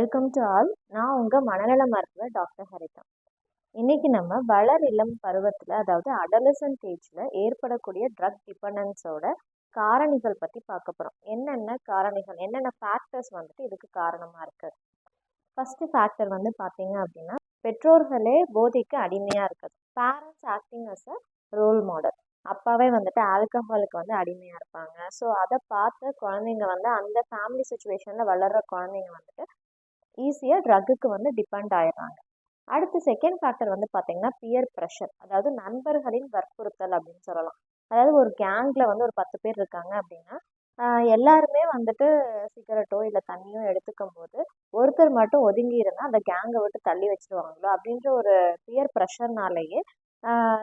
Welcome to all நான் உங்கள் மனநல மருத்துவர் டாக்டர் ஹரிதா. இன்னைக்கு நம்ம வளர் இளம் பருவத்தில் அதாவது அடலசன்ட் ஏஜில் ஏற்படக்கூடிய ட்ரக் டிபெண்டன்ஸோட காரணிகள் பற்றி பார்க்க போகிறோம் என்னென்ன காரணிகள் என்னென்ன ஃபேக்டர்ஸ் வந்துட்டு இதுக்கு காரணமாக இருக்குது ஃபஸ்ட்டு ஃபேக்டர் வந்து பார்த்தீங்க அப்படின்னா பெற்றோர்களே போதைக்கு அடிமையாக இருக்குது. Parents acting as a role model அப்பாவே வந்துட்டு ஆல்கஹாலுக்கு வந்து அடிமையாக இருப்பாங்க. ஸோ அதை பார்த்து குழந்தைங்க வந்து அந்த ஃபேமிலி சுச்சுவேஷனில் வளர்கிற குழந்தைங்க வந்துட்டு ஈஸியாக ட்ரக்குக்கு வந்து டிபெண்ட் ஆயிடுறாங்க. அடுத்து செகண்ட் ஃபேக்டர் வந்து பார்த்தீங்கன்னா பியர் ப்ரெஷர். அதாவது நண்பர்களின் வற்புறுத்தல் அப்படின்னு சொல்லலாம். அதாவது ஒரு கேங்கில் வந்து ஒரு பத்து பேர் இருக்காங்க அப்படின்னா எல்லாருமே வந்துட்டு சிகரெட்டோ இல்லை தண்ணியோ எடுத்துக்கும் போது ஒருத்தர் மட்டும் ஒதுங்கி இருந்தால் அந்த கேங்கை விட்டு தள்ளி வச்சுருவாங்களோ அப்படின்ற ஒரு பியர் ப்ரெஷர்னாலேயே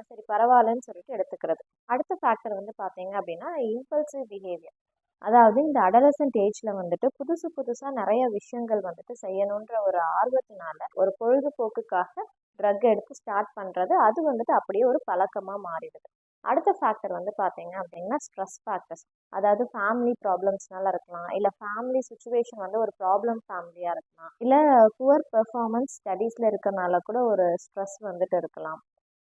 சரி பரவாயில்லன்னு சொல்லிட்டு எடுத்துக்கிறது. அடுத்த ஃபேக்டர் வந்து பார்த்தீங்க அப்படின்னா இம்பல்சிவ் பிஹேவியர். அதாவது இந்த அடலசன்ட் ஏஜ்ல வந்துட்டு புதுசு புதுசாக நிறைய விஷயங்கள் வந்துட்டு செய்யணுன்ற ஒரு ஆர்வத்தினால ஒரு பொழுதுபோக்குக்காக ட்ரக் எடுத்து ஸ்டார்ட் பண்ணுறது அது வந்துட்டு அப்படியே ஒரு பழக்கமாக மாறிடுது. அடுத்த ஃபேக்டர் வந்து பார்த்தீங்க அப்படின்னா ஸ்ட்ரெஸ் ஃபேக்டர்ஸ் அதாவது ஃபேமிலி ப்ராப்ளம்ஸ்னால இருக்கலாம் இல்லை ஃபேமிலி சுச்சுவேஷன் வந்து ஒரு ப்ராப்ளம் ஃபேமிலியாக இருக்கலாம் இல்லை புவர் பெர்ஃபார்மன்ஸ் ஸ்டடீஸில் இருக்கனால கூட ஒரு ஸ்ட்ரெஸ் வந்துட்டு இருக்கலாம்.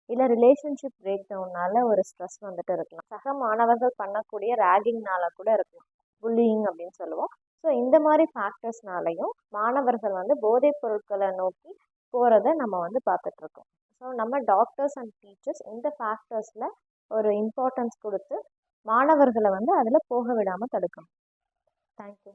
இல்லை ரிலேஷன்ஷிப் பிரேக் டவுன்னால ஒரு ஸ்ட்ரெஸ் வந்துட்டு இருக்கலாம். சக மாணவர்கள் பண்ணக்கூடிய ரேகிங்னால கூட இருக்கலாம். புல்லிங் அப்படின்னு சொல்லுவோம். ஸோ இந்த மாதிரி ஃபேக்டர்ஸ்னாலையும் மாணவர்கள் வந்து போதைப் பொருட்களை நோக்கி போகிறத நம்ம வந்து பார்த்துட்ருக்கோம் ஸோ நம்ம டாக்டர்ஸ் அண்ட் டீச்சர்ஸ் இந்த ஃபேக்டர்ஸில் ஒரு இம்பார்ட்டன்ஸ் கொடுத்து மாணவர்களை வந்து அதில் போக விடாமல் தடுக்கணும். தேங்க்யூ